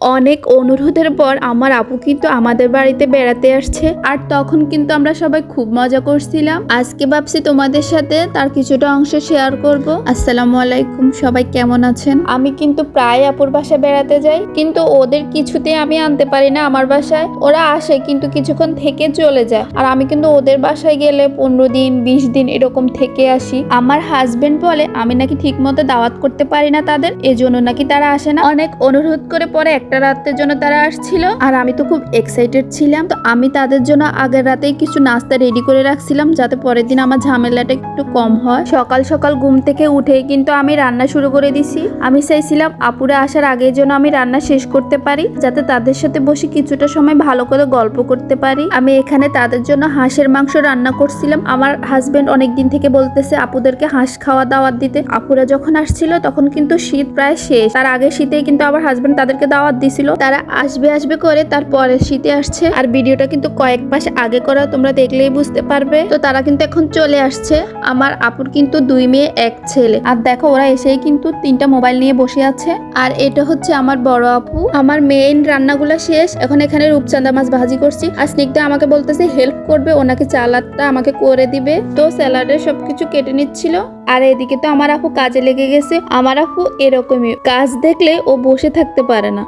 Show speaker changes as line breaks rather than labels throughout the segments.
অনেক অনুরোধের পর আমার আপু কিন্তু আমাদের বাড়িতে বেড়াতে আসছে। আর তখন কিন্তু আমরা সবাই খুব মজা করছিলাম। আজকে ভাবছি তোমাদের সাথে তার কিছুটা অংশ শেয়ার করব। আসসালামু আলাইকুম সবাই কেমন আছেন? আমি কিন্তু প্রায় আপুর বাসায় বেড়াতে যাই কিন্তু ওদের কিছুতে আমি আনতে পারি না আমার বাসায়। ওরা আসে কিন্তু কিছুক্ষণ থেকে চলে যায়। আর আমি কিন্তু ওদের বাসায় গেলে পনেরো দিন বিশ দিন এরকম থেকে আসি। আমার হাজবেন্ড বলে আমি নাকি ঠিক মতো দাওয়াত করতে পারি না তাদের এজন্য নাকি তারা আসে না। অনেক অনুরোধ করে পরে একটা রাতের জন্য তারা আসছিল। আর আমি তো খুব এক্সাইটেড ছিলাম। তো আমি তাদের জন্য আগের রাতেই কিছু নাস্তা রেডি করে রাখছিলাম, যাতে পরের দিন আমার ঝামেলাটা একটু কম হয়। সকাল সকাল ঘুম থেকে উঠেই কিন্তু আমি রান্না শুরু করে দিছি। আমি চাইছিলাম আপুরে আসার আগের জন্য আমি রান্না শেষ করতে পারি, যাতে তাদের সাথে বসে কিছুটা সময় ভালো করে গল্প করতে পারি। আমি এখানে তাদের জন্য হাঁসের মাংস রান্না করছিলাম। আমার হাজবেন্ড অনেক দিন থেকে বলতেছে, আপুদেরকে হাঁস খাওয়া দাওয়াত দিতে। আপুরা যখন আসছিল, তখন কিন্তু শীত প্রায় শেষ। তার আগে শীতেই কিন্তু আমার হাজবেন্ড তাদেরকে দাওয়াত দিছিল তারা আসবে আসবে করে তারপরে শীতে আসছে। আর ভিডিওটা কিন্তু কয়েক মাস আগে করা, তোমরা দেখলেই বুঝতে পারবে। তো তারা কিন্তু এখন চলে আসছে। আমার আপুর কিন্তু দুই মেয়ে, এক ছেলে। আর দেখো, ওরা এসেই কিন্তু তিনটা মোবাইল নিয়ে বসে আছে। আর এটা হচ্ছে আমার বড় আপু। আমার মেইন রান্নাগুলো শেষ। এখন এখানে রূপচাঁদা মাছ ভাজি করছি। আর স্নিগ্ধা আমাকে বলতেছে, হেল্প করবে। ওনাকে চালাদটা আমাকে করে দিবে। তো স্যালাডের সবকিছু কেটে নিচ্ছিল। আর এদিকে তো আমার আপু কাজে লেগে গেছে, আমার আপু এরকমই। কাজ দেখলে ও বসে থাকতে পারে না।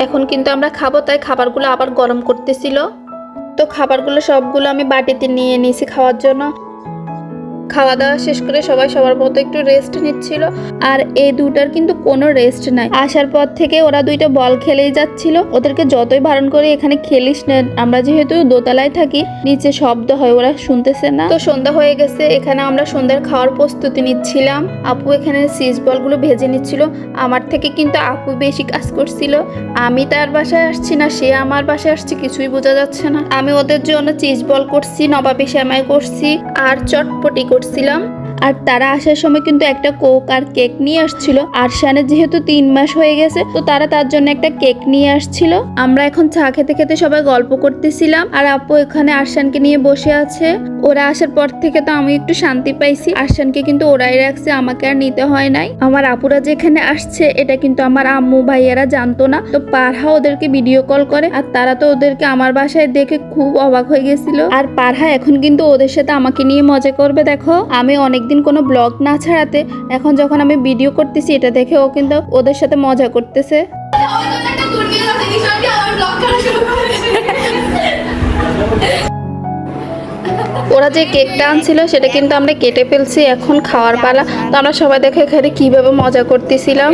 এখন কিন্তু আমরা খাব, তাই খাবারগুলো আবার গরম করতেছিল। তো খাবারগুলো সবগুলো আমি বাটিতে নিয়ে নিয়েছি খাওয়ার জন্য। খাওয়া দাওয়া শেষ করে সবাই সবার মতো একটু রেস্ট নিচ্ছিল। আর এই দুটার কিন্তু কোনো রেস্ট নাই। আসার পর থেকে ওরা দুইটা বল খেলেই যাচ্ছিল। ওদেরকে যতই বারণ করে এখানে খেলিস না, আমরা যেহেতু দোতলায় থাকি, নিচে শব্দ হয়, ওরা শুনতেছে না। তো সন্ধ্যা হয়ে গেছে, এখানে আমরা সন্ধ্যার খাওয়ার প্রস্তুতি নিচ্ছিলাম। আপু এখানে সিজ বলগুলো ভেজে নিচ্ছিল। আমার থেকে কিন্তু আপু বেশি কাজ করছিল। আমি তার বাসায় আসছি না, সে আমার বাসায় আসছে, কিছুই বোঝা যাচ্ছে না। আমি ওদের জন্য চিজ বল করছি, নবাবি শ্যামাই করছি, আর চটপটি করছিলাম। আর তারা আসার সময় কিন্তু একটা কোক আর কেক নিয়ে আসছিল। আর শানের যেহেতু তিন মাস হয়ে গেছে, তো তারা তার জন্য একটা কেক নিয়ে আসছিল। আমরা এখন চা খেতে খেতে সবাই গল্প করতেছিলাম। আর আপু এখানে আরশানকে নিয়ে বসে আছে। ওরা আসার পর থেকে তো আমি একটু শান্তি পাইছি। আরশানকে কিন্তু ওরাই রাখছে, আমাকে আর নিতে হয় নাই। আমার আপুরা যেখানে আসছে, এটা কিন্তু আমার আম্মু ভাইয়ারা জানতো না। তো পারহা ওদেরকে ভিডিও কল করে। আর তারা তো ওদেরকে আমার বাসায় দেখে খুব অবাক হয়ে গেছিল। আর পারহা এখন কিন্তু ওদের সাথে আমাকে নিয়ে মজা করবে, দেখো। আমি অনেকদিন কোনো ব্লগ না ছাড়াতে এখন যখন আমি ভিডিও করতেছি, এটা দেখে ও কিন্তু ওদের সাথে মজা করতেছে। ওরা যে কেকটা আনছিল, সেটা কিন্তু আমরা কেটে ফেলছি, এখন খাওয়ার পালা। তো আমরা সবাই দেখে এখানে কীভাবে মজা করতেছিলাম।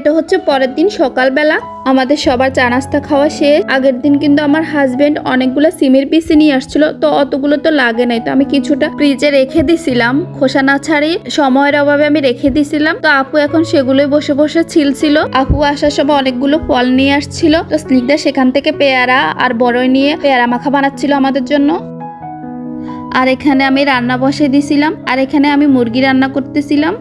এটা হচ্ছে পরের দিন সকালবেলা। আমাদের সবার চা নাস্তা খাওয়া শেষ। আগের দিন কিন্তু আমার হাজবেন্ড অনেকগুলো সিমের পিসি নিয়ে আসছিল, তো অতগুলো তো লাগে নাই। তো আমি কিছুটা ফ্রিজে রেখে দিছিলাম। খোসা না ছাড়িয়ে সময়ের অভাবে আমি রেখে দিছিলাম। তো আপু এখন সেগুলোই বসে বসে ছিলছিল। আপু আসার সময় অনেকগুলো ফল নিয়ে আসছিল। তো স্নিগ্ধা সেখান থেকে পেয়ারা আর বড়ই নিয়ে পেয়ারা মাখা বানাচ্ছিল আমাদের জন্য। আর এখানে আমি রান্না বসে দিছিলাম। আর এখানে আমি মুরগি রান্না করতেছিলাম।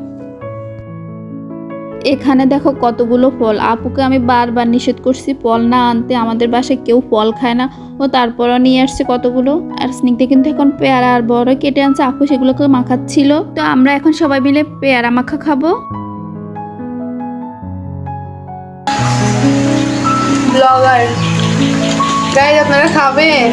এখানে দেখো কতগুলো ফল। আপুকে আমি বারবার নিষেধ করছি ফল না আনতে। আমাদের বাসায় কেউ ফল খায় না। ও তারপরও নিয়ে আসছে কতগুলো। আর স্নিগ্ধে কিন্তু এখন পেয়ারা আর বড় কেটে আনছে। আপু সেগুলোকে মাখাচ্ছিল। তো আমরা এখন সবাই মিলে পেয়ারা মাখা খাব।
ব্লগার গাইজ আপনারা খাবেন?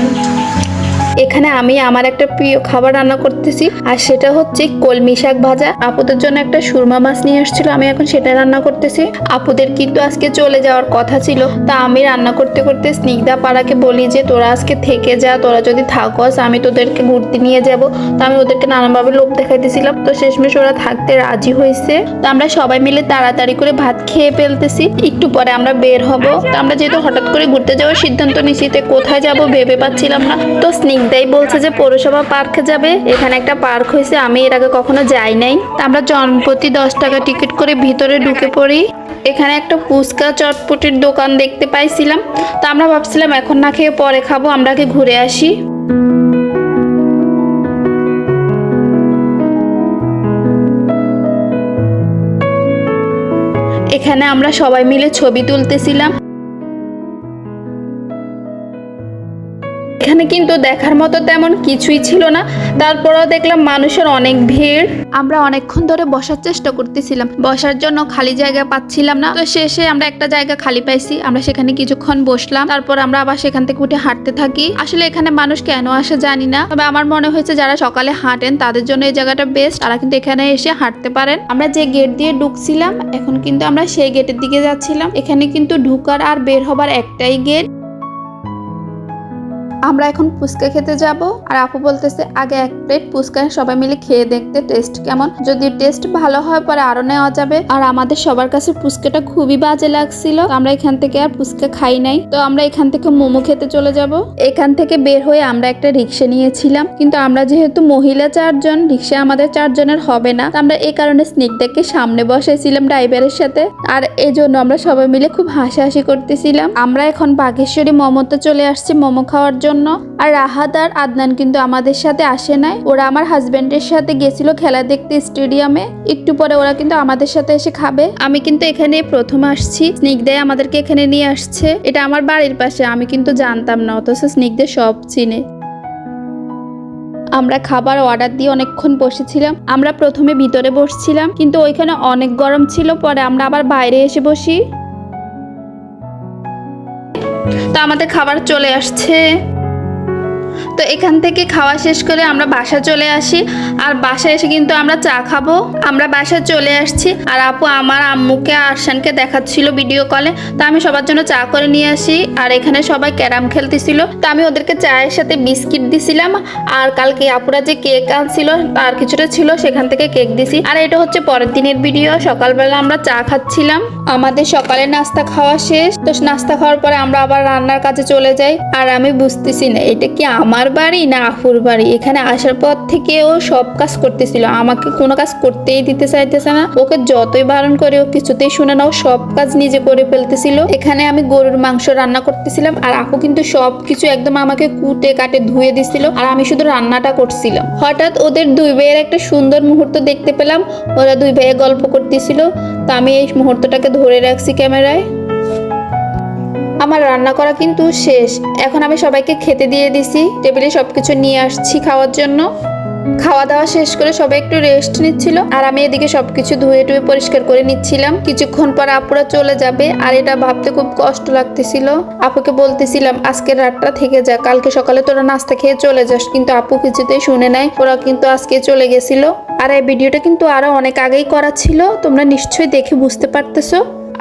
এখানে আমি আমার একটা প্রিয় খাবার রান্না করতেছি, আর সেটা হচ্ছে কলমি শাক ভাজা। আপুদের জন্য একটা সুরমা মাছ নিয়ে এসেছিল আমি এখন সেটা রান্না করতেছি। আপুদের কিন্তু আজকে চলে যাওয়ার কথা ছিল, তা আমি রান্না করতে করতে স্নিগ্ধা পাড়াকে বলি যে, তোরা আজকে থেকে যা, তোরা যদি থাকস, আমি তোদেরকে ঘুরতে নিয়ে যাব। তো আমি ওদেরকে নানানভাবে লোভ দেখাইতেছিলাম। তো শেষমেশ ওরা থাকতে রাজি হয়েছে তো আমরা সবাই মিলে তাড়াতাড়ি করে ভাত খেয়ে ফেলতেছি। একটু পরে আমরা বের হব। তো আমরা যেহেতু হঠাৎ করে ঘুরতে যাওয়ার সিদ্ধান্ত নিছি কোথায় যাব ভেবে পাচ্ছিলাম না। তো স্নিগ্ধাই বলছে যে পৌরসভা পার্কে যাবে। এখানে একটা পার্ক হয়েছে, আমি এর আগে কখনো যাই নাই। আমরা জনপ্রতি দশ টাকা টিকিট করে ভিতরে ঢুকে পড়ি। এখানে একটা ফুচকা চটপটির দোকান দেখতে পাইছিলাম। তো আমরা ভাবছিলাম, এখন না খেয়ে পরে খাব, আমরা আগে ঘুরে আসি। এখানে আমরা সবাই মিলে ছবি তুলতেছিলাম। এখানে কিন্তু দেখার মতো তেমন কিছুই ছিল না। তারপরেও দেখলাম মানুষের অনেক ভিড়। আমরা অনেকক্ষণ ধরে বসার চেষ্টা করতেছিলাম। বসার জন্য খালি জায়গা পাচ্ছিলাম না। তো শেষে আমরা একটা জায়গা খালি পাইছি। আমরা সেখানে কিছুক্ষণ বসলাম। তারপর আমরা আবার সেখান থেকে উঠে হাঁটতে থাকি। আসলে এখানে মানুষ কেন আসে জানি না। তবে আমার মনে হয়েছে যারা সকালে হাঁটেন, তাদের জন্য এই জায়গাটা বেস্ট তারা কিন্তু এখানে এসে হাঁটতে পারেন। আমরা যে গেট দিয়ে ঢুকছিলাম, এখন কিন্তু আমরা সেই গেটের দিকে যাচ্ছিলাম। এখানে কিন্তু ঢুকার আর বের হবার একটাই গেট আমরা এখন ফুচকা খেতে যাব। আর আপু বলতেছে, আগে এক প্লেট ফুচকা সবাই মিলে খেয়ে দেখতে টেস্ট কেমন। যদি টেস্ট ভালো হয় পরে আরও নেওয়া যাবে। আর আমাদের সবার কাছে ফুচকাটা খুবই বাজে লাগছিল। আমরা এখান থেকে আর ফুচকা খাই নাই। তো আমরা এখান থেকে মোমো খেতে চলে যাব। এখান থেকে বের হয়ে আমরা একটা রিক্সা নিয়েছিলাম। কিন্তু আমরা যেহেতু মহিলা চারজন, রিক্সা আমাদের চারজনের হবে না। আমরা এই কারণে স্নিকটাকে সামনে বসেছিলাম ড্রাইভারের সাথে। আর এই জন্য আমরা সবাই মিলে খুব হাসাহাসি করতেছিলাম। আমরা এখন বাঘেশ্বরী মোমোতে চলে আসছি মোমো খাওয়ার জন্য। আর রাহাত আর আদনান কিন্তু আমাদের সাথে আসে নাই। ওরা আমার হাজব্যান্ডের সাথে গেছিল খেলা দেখতে স্টেডিয়ামে একটু পরে ওরা কিন্তু আমাদের সাথে এসে খাবে। আমি কিন্তু এখানে প্রথম আসছি। স্নিগ্ধায় আমাদেরকে এখানে নিয়ে আসছে। এটা আমার বাড়ির পাশে, আমি কিন্তু জানতাম না, অথচ স্নিগ্ধে সব চিনে। আমরা খাবার অর্ডার দিয়ে অনেকক্ষণ বসেছিলাম। আমরা প্রথমে ভিতরে বসছিলাম, কিন্তু ওইখানে অনেক গরম ছিল, পরে আমরা আবার বাইরে এসে বসি। তো আমাদের খাবার চলে আসছে। তো এখান থেকে খাওয়া শেষ করে আমরা বাসা চলে আসি। আর বাসায় এসে কিন্তু আমরা চা খাব। আমরা বাসায় চলে আসছি আর আপু আমার আম্মুকে আর আরশানকে দেখাচ্ছিল ভিডিও কলে তো আমি সবার জন্য চা করে নিয়ে আসি। আর এখানে সবাই ক্যারাম খেলতেছিল। তো আমি ওদেরকে চায়ের সাথে বিস্কিট দিছিলাম। আর কালকে আপুরা যে কেক আনছিল তার কিছুটা ছিল, সেখান থেকে কেক দিছি। আর এটা হচ্ছে পরের দিনের ভিডিও সকালবেলা আমরা চা খাচ্ছিলাম। আমাদের সকালে নাস্তা খাওয়া শেষ। তো নাস্তা খাওয়ার পরে আমরা আবার রান্নার কাজে চলে যাই। আর আমি বুঝতেছি না, এটা কি আমার বাড়ি না আফুর বাড়ি এখানে আসার পর থেকে ও সব কাজ করতেছিল। আমাকে কোনো কাজ করতেই দিতে চাইতেছে না। ওকে যতই বারণ করে, ও কিছুতেই শুনে না। ও সব কাজ নিজে করে ফেলতেছিল। এখানে আমি গরুর মাংস রান্না করতেছিলাম আর আপু কিন্তু সব কিছু একদম আমাকে কুটে কাটে ধুয়ে দিছিল আর আমি শুধু রান্নাটা করছিলাম। হঠাৎ ওদের দুই ভাইয়ের একটা সুন্দর মুহূর্ত দেখতে পেলাম। ওরা দুই ভাইয়ে গল্প করতেছিল। তো আমি এই মুহূর্তটাকে ধরে রাখছি ক্যামেরায়। আমার রান্না করা কিন্তু শেষ। এখন আমি সবাইকে খেতে দিয়ে দিছি, টেবিলে সব কিছু নিয়ে আসছি খাওয়ার জন্য। খাওয়া দাওয়া শেষ করে সবাই একটু রেস্ট নিচ্ছিল, আর আমি এদিকে সবকিছু ধুয়ে টুয়ে পরিষ্কার করে নিচ্ছিলাম। কিছুক্ষণ পর আপুরা চলে যাবে, আর এটা ভাবতে খুব কষ্ট লাগতেছিল। আপুকে বলতেছিলাম আজকের রাতটা থেকে যা, কালকে সকালে তোরা নাস্তা খেয়ে চলে যাস। কিন্তু আপু কিছুতেই শুনে নাই, ওরা কিন্তু আজকে চলে গেছিল। আর এই ভিডিওটা কিন্তু আরও অনেক আগেই করা ছিল, তোমরা নিশ্চয়ই দেখে বুঝতে পারতেছো।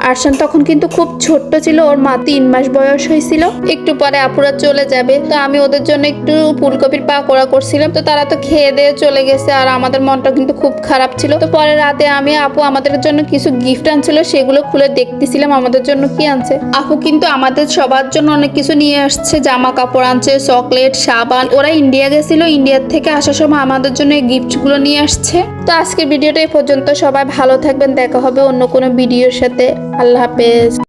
আরশান তখন কিন্তু খুব ছোট্ট ছিল, ওর মা তিন মাস বয়স হয়েছিল। একটু পরে আপুরা চলে যাবে, তো আমি ওদের জন্য একটু ফুলকপির পাকোড়া করছিলাম, তো তারা তো খেয়ে দিয়ে চলে গেছে, আর আমাদের মনটা কিন্তু খুব খারাপ ছিল। তো পরে রাতে আমি আপু আমাদের জন্য কিছু গিফট আনছিল, সেগুলো খুলে দেখতেছিলাম, আমাদের জন্য কি আনছে। আপু কিন্তু আমাদের সবার জন্য অনেক কিছু নিয়ে আসছে জামা কাপড় আনছে, চকলেট, সাবান, ওরা ইন্ডিয়া গেছিল ইন্ডিয়ার থেকে আসার সময় আমাদের জন্য এই গিফটগুলো নিয়ে আসছে। তো আজকের ভিডিওটা এই পর্যন্ত। সবাই ভালো থাকবেন। দেখা হবে অন্য কোনো ভিডিওর সাথে। আল্লাহ হাফেজ।